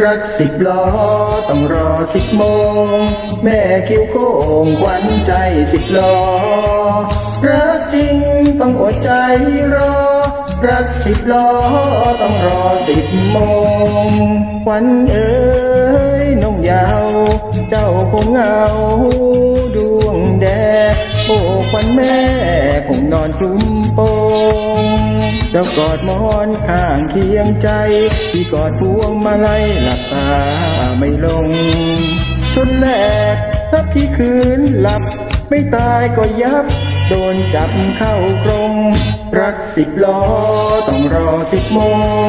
รักสิบล้อต้องรอสิบโมง แม่คิ้วโค้งขวัญใจสิบล้อ รักจริงต้องอดใจรอ รักสิบล้อต้องรอสิบโมงขวัญเอ๋ยน้องยาว เจ้าคงเหงาดวงแดดโอ้ขวัญแม่คงนอนจุ้มโป เจ้ากอดมอนข้างเคียงใจ พี่กอดพวงมาลัยหลับตาไม่ลงชนแรกถ้าพี่คืนหลับ ไม่ตายก็ยับ โดนจับเข้ากรง รักสิบล้อต้องรอสิบโมง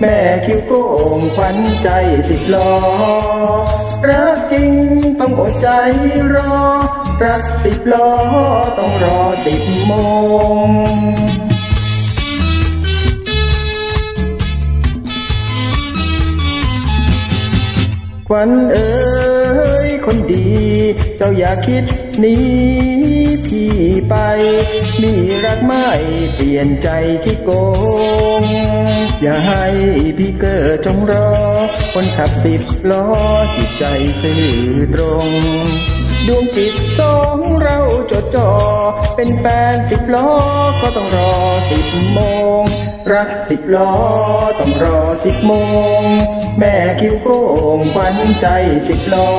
แม่คิ้วโก่งขวัญใจสิบล้อ รักจริงต้องอดใจรอ รักสิบล้อต้องรอสิบโมง ขวัญเอ๋ยคนดี เจ้าอย่าคิดหนีพี่ไป มีรักไม่เปลี่ยนใจขี้โกง อย่าให้พี่เกิดจงรอ คนขับสิบล้อจิตใจซื่อตรง ดวงจิตสองเราจดจ่อเป็นแฟนสิบล้อก็ต้องรอสิบโมง รักสิบล้อต้องรอสิบโมง แม่คิ้วโก่งฝันใจสิบล้อ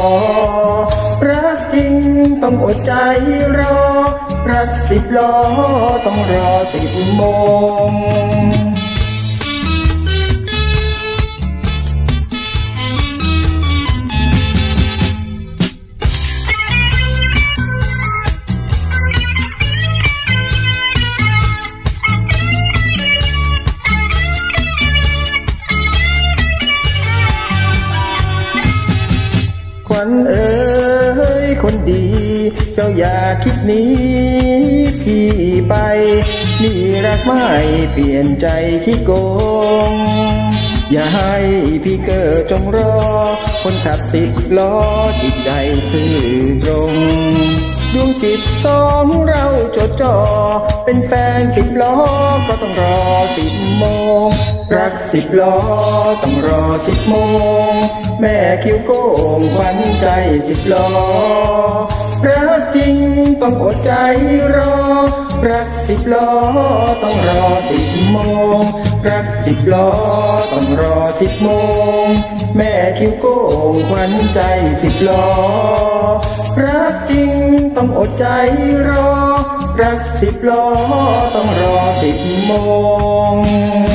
รักจริงต้องอดใจรอ รักสิบล้อต้องรอสิบโมง วัญเอ๋ยคนดี เจ้าอย่าคิดหนี้พี่ไป นี่รักไม่เปลี่ยนใจที่โกง อย่าให้พี่เกิดจงรอ คนขับติดล้อจิตใจซื่อตรง ดวงจิตสองเราจ เป็นแฟนสิบล้อก็ต้องรอสิบโมง รักสิบล้อต้องรอสิบโมง แม่คิ้วโก่งขวัญใจสิบล้อรักจริงต้องอดใจรอ รักสิบล้อต้องรอสิบโมง รักสิบล้อต้องรอสิบโมง แม่คิ้วโก่งขวัญใจสิบล้อรักจริง ต้องอดใจรอ รักสิบล้อต้องรอสิบโมง